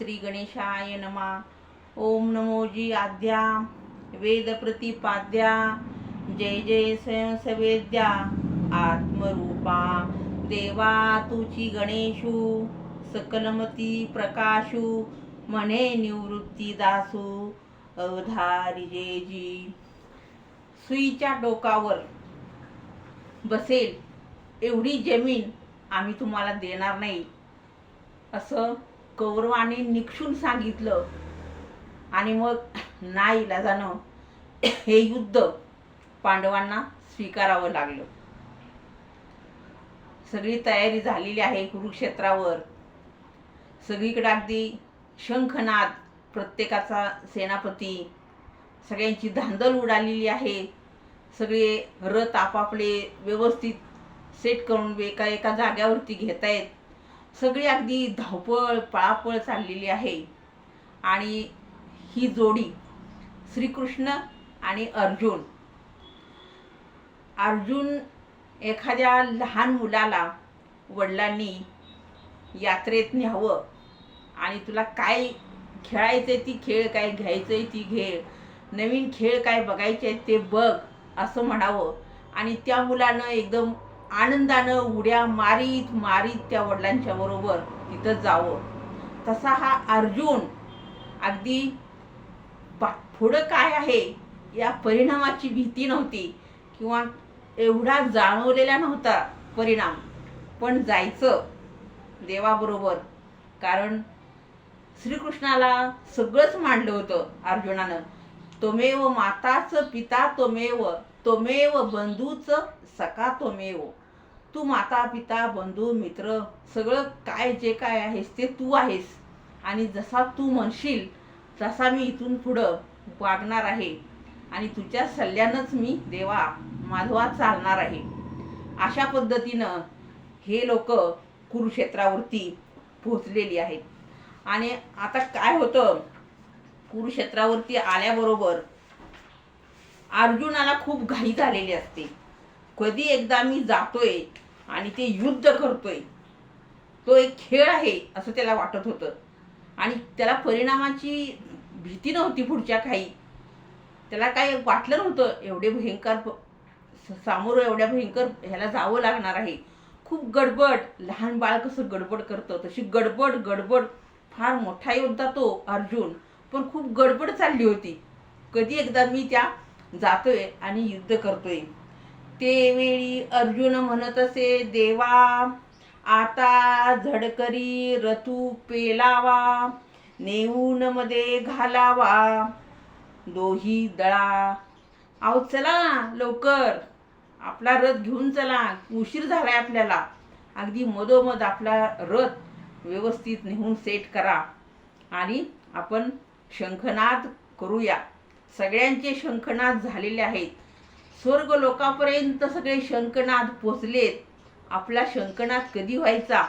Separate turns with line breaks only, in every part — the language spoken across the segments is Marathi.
श्री गणेशाय नमा। ओम नमोजी आद्या वेद प्रतिपाद्या। जय जय स्वयंसवेद्या आत्मरूपा। देवा तुची गणेशू। सकलमती प्रकाशू। म्हणे निवृत्ती दासू। अवधारी जेजी। सुईच्या डोकावर बसेल एवढी जमीन आम्ही तुम्हाला देणार नाही. असं कौरवाने निक्षून सांगितलं. आणि मग नाही इलाजानं हे युद्ध पांडवांना स्वीकारावं लागलं. सगळी तयारी झालेली आहे कुरुक्षेत्रावर. सगळीकडे अगदी शंखनाद प्रत्येकाचा सेनापती सगळ्यांची धांदल उडालेली आहे. सगळे रथ आपापले व्यवस्थित सेट करून एका एका जाग्यावरती घेतायत. सगळी अगदी धावपळ पळापळ चाललेली आहे. आणि ही जोडी श्रीकृष्ण आणि अर्जुन. अर्जुन एखाद्या लहान मुलाला वडिलांनी यात्रेत न्यावं आणि तुला काय खेळायचंय ती खेळ काय घ्यायचंय ती घे नवीन खेळ काय बघायचे ते बघ असं म्हणावं. आणि त्या मुलानं एकदम आनंदानं उड्या मारीत मारीत त्या वडिलांच्या बरोबर तिथं जावं. तसा हा अर्जुन अगदी बा पुढं काय आहे या परिणामाची भीती नव्हती किंवा एवढा जाणवलेला नव्हता परिणाम. पण जायचं देवाबरोबर. कारण श्रीकृष्णाला सगळंच मांडलं होतं अर्जुनानं. तोमेव माताचं पिता तोमेव तोमेव बंधूच सखा तोमेव तू माता पिता बंधू मित्र सगळं काय जे काय आहेस ते तू आहेस. आणि जसा तू म्हणशील तसा मी इथून पुढं वागणार आहे. आणि तुझ्या सल्ल्यानंच मी देवा माधवा चालणार आहे. अशा पद्धतीनं हे लोक कुरुक्षेत्रावरती पोहोचलेली आहेत. आणि आता काय होतं कुरुक्षेत्रावरती आल्याबरोबर अर्जुनाला खूप घाई झालेली असते. कधी एकदा मी जातोय आणि ते युद्ध करतोय. तो एक खेळ आहे असं त्याला वाटत होतं. आणि त्याला परिणामाची भीती नव्हती पुढच्या काही. त्याला काय वाटलं नव्हतं एवढे भयंकर सामोरं एवढ्या भयंकर ह्याला जावं लागणार आहे. खूप गडबड लहान बाळ कसं गडबड करतं तशी गडबड गडबड फार मोठा योद्धा तो अर्जुन. पण खूप गडबड चालली होती. कधी एकदा मी त्या जातोय आणि युद्ध करतोय. ते वेळी अर्जुन म्हणत असे देवा आता झडकरी रतू पेलावा नेऊन मध्ये घालावा दोही दळा. आहो चला लवकर. आपला रथ घेऊन चला. उशीर झालाय आपल्याला. अगदी मधोमध आपला रथ व्यवस्थित नेऊन सेट करा. आणि आपण शंखनाद करूया. सगळ्यांचे शंखनाद झालेले आहेत. स्वर्ग लोकापर्यंत सगळे शंखनाद पोचलेत आपला शंखनाद कधी व्हायचा?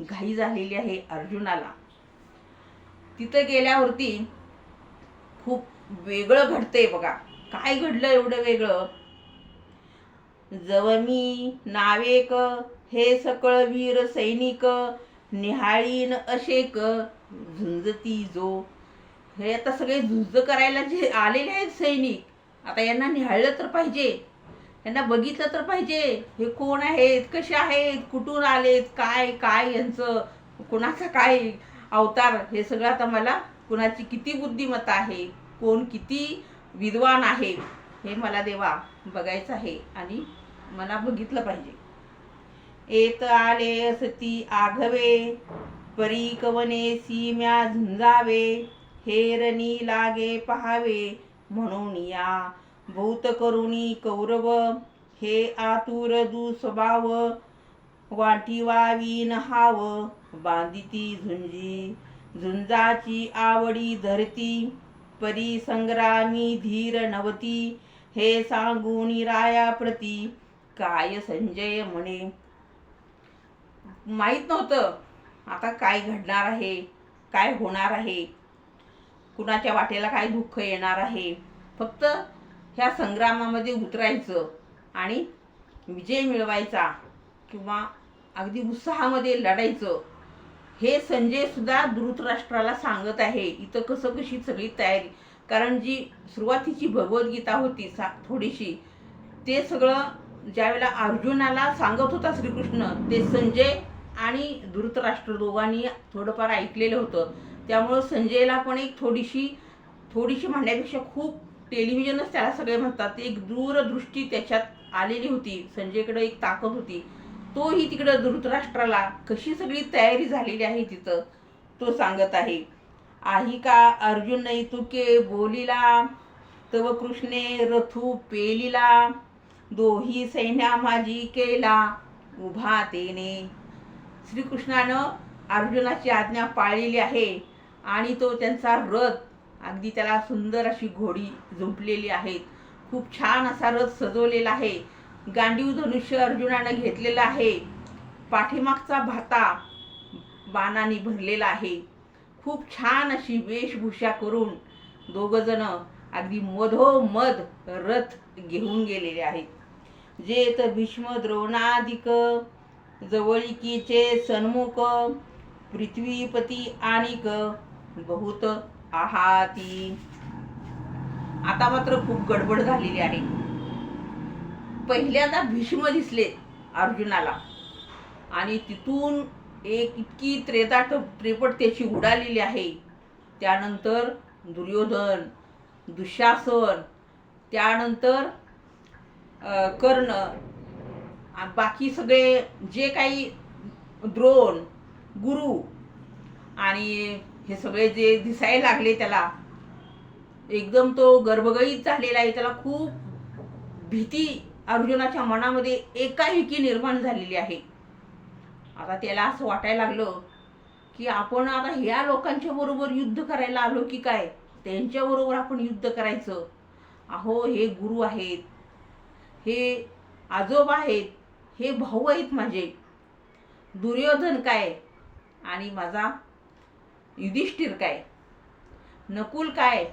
घाई झालेली आहे अर्जुनाला. तिथं गेल्यावरती खूप वेगळं घडतंय बघा. काय घडलं एवढं वेगळं? जवमी नावेक हे सकळ वीर सैनिक निहाळीन अशेक झुंजती जो हे आता सगळे झुंज करायला जे आलेले आहेत सैनिक आता यांना निहाळलं तर पाहिजे. यांना बघितलं तर पाहिजे हे कोण आहेत कसे आहेत कुठून आलेत काय काय यांचं कोणाचा काय अवतार हे सगळं आता मला कुणाची किती बुद्धिमत्ता आहे कोण किती विद्वान आहे हे मला देवा बघायचं आहे आणि मला बघितलं पाहिजे. येत आले असती आघवे परी कवने सीम्या झुंजावे हेरणी लागे पहावे म्हणून या. भूत करुणी कौरव हे आतुर दुस्वभाव वाटीवावी वाटी वावी नहाव बांधिती झुंजी झुंजाची आवडी धरती परी संग्रामी धीर नवती. हे सांगून राया प्रती काय संजय म्हणे. माहीत नव्हतं आता काय घडणार आहे काय होणार आहे. कुणाच्या वाटेला काय दुःख येणार आहे? फक्त ह्या संग्रामामध्ये उतरायचं आणि विजय मिळवायचा किंवा अगदी उत्साहामध्ये लढायचं हे संजय सुद्धा धृतराष्ट्राला सांगत आहे. इथं कसं कशी सगळी तयारी? कारण जी सुरुवातीची भगवद्गीता होती सा थोडीशी ते सगळं ज्यावेळेला अर्जुनाला सांगत होता श्रीकृष्ण ते संजय आणि धृतराष्ट्र दोघांनी थोडंफार ऐकलेलं होतं. त्यामुळं संजयला पण एक थोडीशी थोडीशी म्हणण्यापेक्षा खूप टेलिव्हिजनच त्याला सगळे म्हणतात. एक दूरदृष्टी त्याच्यात आलेली होती. संजयकडे एक ताकद होती. तोही तिकडं धृतराष्ट्राला कशी सगळी तयारी झालेली आहे तिथं तो सांगत आहे. आही का अर्जुन नाही तुके बोलिला तव कृष्णे रथू पेलिला दोही सैन्या माझी केला उभा तेने. श्रीकृष्णानं अर्जुनाची आज्ञा पाळलेली आहे. आणि तो त्यांचा रथ अगदी त्याला सुंदर अशी घोडी झुंपलेली आहे खूप छान असा रथ सजवलेला आहे. गांडीव धनुष्य अर्जुनानं घेतलेला आहे. पाठीमागचा भाता बाणाने भरलेला आहे. खूप छान अशी वेशभूषा करून दोघंजणं अगदी मधोमध रथ घेऊन गेलेले आहेत. जे तर भीष्म द्रोणादिक जवळिकीचे सन्मुख पृथ्वीपती आणिक बहुत आहाती. आता मात्र खूप गडबड झालेली आहे. पहिल्यांदा भीष्म दिसले अर्जुनाला. आणि तिथून एक इतकी त्रेदाट त्रेपट त्याची उडालेली आहे. त्यानंतर दुर्योधन दुःशासन त्यानंतर कर्ण बाकी सगळे जे काही द्रोण गुरु आणि हे सगळे जे दिसायला लागले त्याला एकदम तो गर्भगळीत झालेला आहे. त्याला खूप भीती अर्जुनाच्या मनामध्ये एकाएकी निर्माण झालेली आहे. आता त्याला असं वाटायला लागलं की आपण आता ह्या लोकांच्या बरोबर युद्ध करायला आलो की काय? त्यांच्याबरोबर आपण युद्ध करायचं. अहो हे गुरु आहेत. हे आजोबा आहेत. हे भाऊ आहेत माझे. दुर्योधन काय? आणि माझा युधिष्ठिर काय? नकुल काय?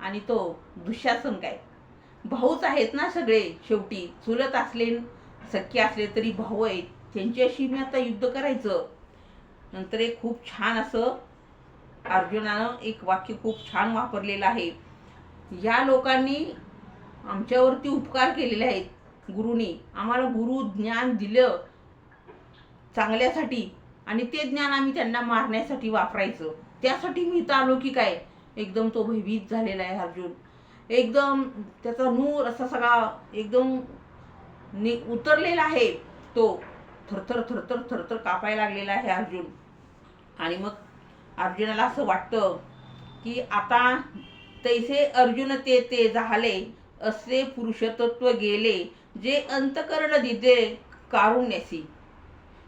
आणि तो दुःशासन काय? भाऊच आहेत ना सगळे शेवटी. चुलत असले सख्खे असले तरी भाऊ आहेत. त्यांच्याशी मी आता युद्ध करायचं. नंतर एक खूप छान असं अर्जुनानं एक वाक्य खूप छान वापरलेलं आहे. या लोकांनी आमच्यावरती उपकार केलेले आहेत. गुरुनी आम्हाला गुरु ज्ञान दिलं. चांगल्यासाठी आणि ते ज्ञान आम्ही त्यांना मारण्यासाठी वापरायचं. त्यासाठी मी इथं आलो की काय? एकदम तो भयभीत झालेला आहे अर्जुन. एकदम त्याचा नूर असा सगळा एकदम नि उतरलेला आहे. तो थरथर थरथर थरथर कापायला लागलेला आहे अर्जुन. आणि मग अर्जुनाला असं वाटतं की आता तैसे अर्जुन ते ते झाले असे पुरुषतत्व गेले जे अंतकरण दिदे कारुण्यासी.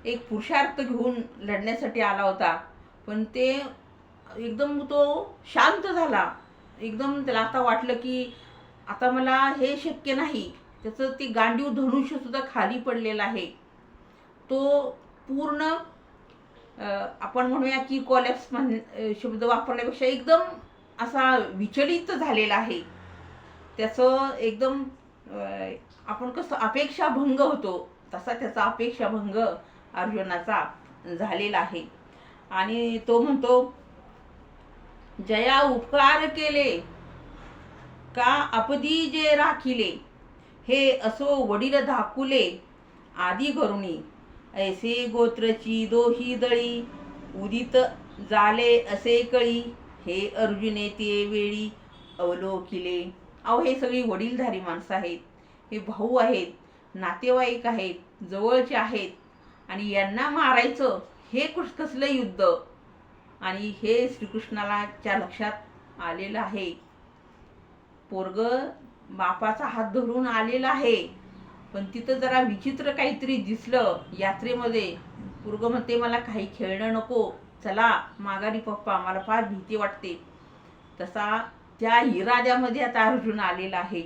एक पुरुषार्थ घेऊन लढण्यासाठी आला होता. पण ते एकदम तो शांत झाला. एकदम त्याला आता वाटलं की आता मला हे शक्य नाही. त्याचं ती गांडीव धनुष्यसुद्धा खाली पडलेलं आहे. तो पूर्ण आपण म्हणूया की कॉलॅप्स म्हण शब्द वापरण्यापेक्षा एकदम असा विचलित झालेला आहे. त्याचं एकदम आपण कसं अपेक्षाभंग होतो. तसा त्याचा अपेक्षाभंग अर्जुनाचा झालेला आहे. आणि तो म्हणतो जया उपकार केले का आपदी जे राखिले? हे असो वडील धाकुले आदी करुणी ऐसे गोत्रची दोही दळी उदित झाले असे कळी. हे अर्जुने ते वेळी अवलोकिले. अहो हे सगळी वडीलधारी माणसं आहेत. हे भाऊ आहेत नातेवाईक आहेत जवळचे आहेत. आणि यांना मारायचं हे कुस कसलं युद्ध? आणि हे श्रीकृष्णालाच्या लक्षात आलेलं आहे पोरग बापाचा हात धरून आलेला आहे. पण तिथं जरा विचित्र काहीतरी दिसलं यात्रेमध्ये. पोरग म्हणते मला काही खेळणं नको. चला माघारी पप्पा मला फार भीती वाटते. तसा त्या इराद्यामध्ये आता अर्जुन आलेला आहे.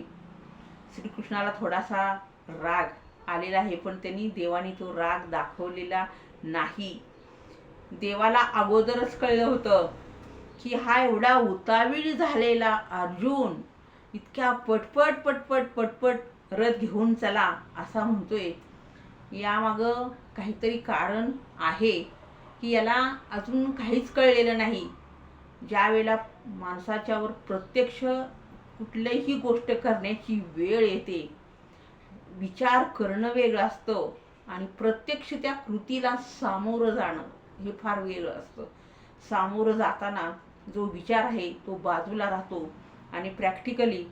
श्रीकृष्णाला थोडासा राग. आलेला आहे पण त्यांनी देवाने तो राग दाखवलेला नाही. देवाला अगोदरच कळलं होतं की हा एवढा उतावीळ झालेला अर्जुन इतक्या पटपट पटपट पटपट रथ घेऊन चला असा म्हणतोय. यामागं काहीतरी कारण आहे की याला अजून काहीच कळलेलं नाही. ज्या वेळेला माणसाच्यावर प्रत्यक्ष कुठलीही गोष्ट करण्याची वेळ येते विचार करणं वेगळं असतं आणि प्रत्यक्ष त्या कृतीला सामोरं जाणं हे फार वेगळं असतं. सामोरं जाताना जो विचार आहे तो बाजूला राहतो आणि प्रॅक्टिकली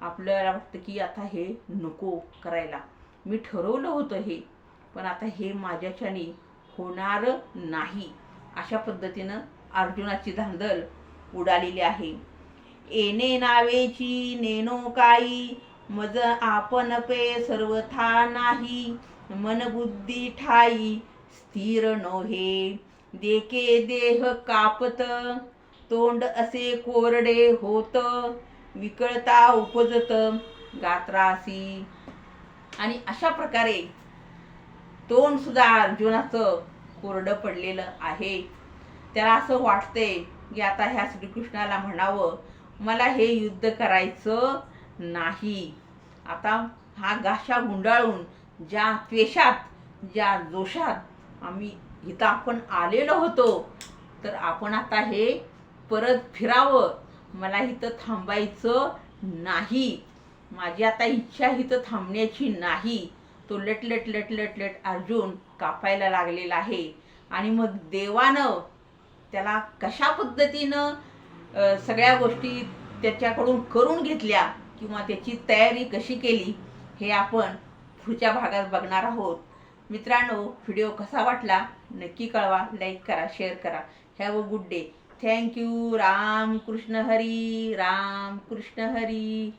आपल्याला वाटतं की आता हे नको करायला. मी ठरवलं होतं हे पण आता हे माझ्याच्याने होणार नाही. अशा पद्धतीनं अर्जुनाची धांदल उडालेली आहे. एने नावेची नेनो काही मज आपण पे सर्वथा नाही मन बुद्धी ठाई स्थिर नोहे. देके देह कापत तोंड असे कोरडे होत विकळता उपजत गात्रासी. आणि अशा प्रकारे तोंड सुद्धा अर्जुनाचं कोरडं पडलेलं आहे. त्याला असं वाटतंय की आता ह्या श्रीकृष्णाला म्हणावं मला हे युद्ध करायचं नाही. आता हा गाशा गुंडाळून ज्या त्वेषात ज्या जोशात आम्ही इथं आपण आलेलो होतो तर आपण आता हे परत फिरावं. मला इथं थांबायचं नाही. माझी आता इच्छा इथं थांबण्याची नाही. तो लट लट लट लट लट अर्जुन कापायला लागलेला आहे. आणि मग देवानं त्याला कशा पद्धतीनं सगळ्या गोष्टी त्याच्याकडून करून घेतल्या? किंवा त्याची तयारी कशी केली हे आपण पुढच्या भागात बघणार आहोत. मित्रांनो व्हिडिओ कसा वाटला नक्की कळवा लाईक करा शेअर करा. Have a good day thank you Ram Krishna Hari Ram Krishna Hari.